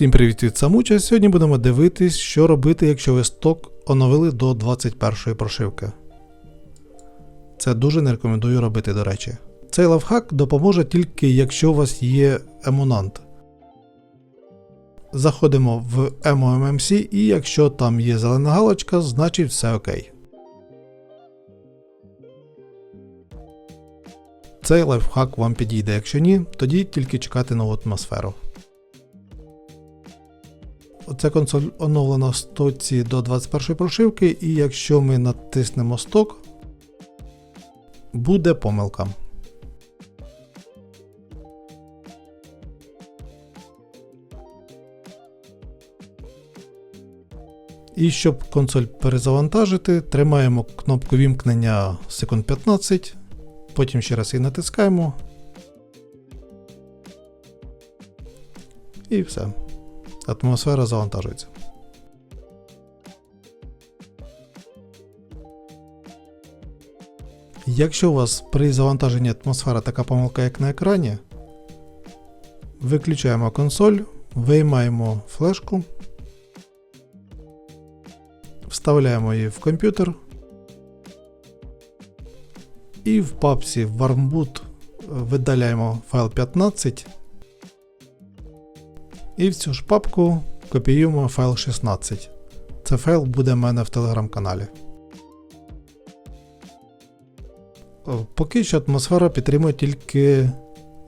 Всім привіт від Самуча. Сьогодні будемо дивитись, що робити, якщо ви сток оновили до 21 прошивки. Це дуже не рекомендую робити, до речі. Цей лайфхак допоможе тільки якщо у вас є емонант. Заходимо в EMO-MMC і якщо там є зелена галочка, значить все окей. Цей лайфхак вам підійде, якщо ні, тоді тільки чекати нову атмосферу. Оця консоль оновлена в стоці до 21 прошивки, і якщо ми натиснемо сток, буде помилка. І щоб консоль перезавантажити, тримаємо кнопку вімкнення секунд 15, потім ще раз її натискаємо. І все. Атмосфера завантажується. Якщо у вас при завантаженні атмосфера така помилка, як на екрані, виключаємо консоль, виймаємо флешку, вставляємо її в комп'ютер і в папці Warmboot видаляємо файл 15 і в цю ж папку копіюємо файл 16. Це файл буде в мене в телеграм-каналі. Поки що атмосфера підтримує тільки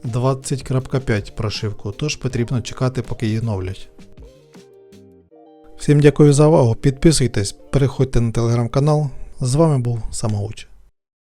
20.5 прошивку, тож потрібно чекати, поки її новлять. Всім дякую за увагу. Підписуйтесь, переходьте на телеграм-канал. З вами був Самоуч.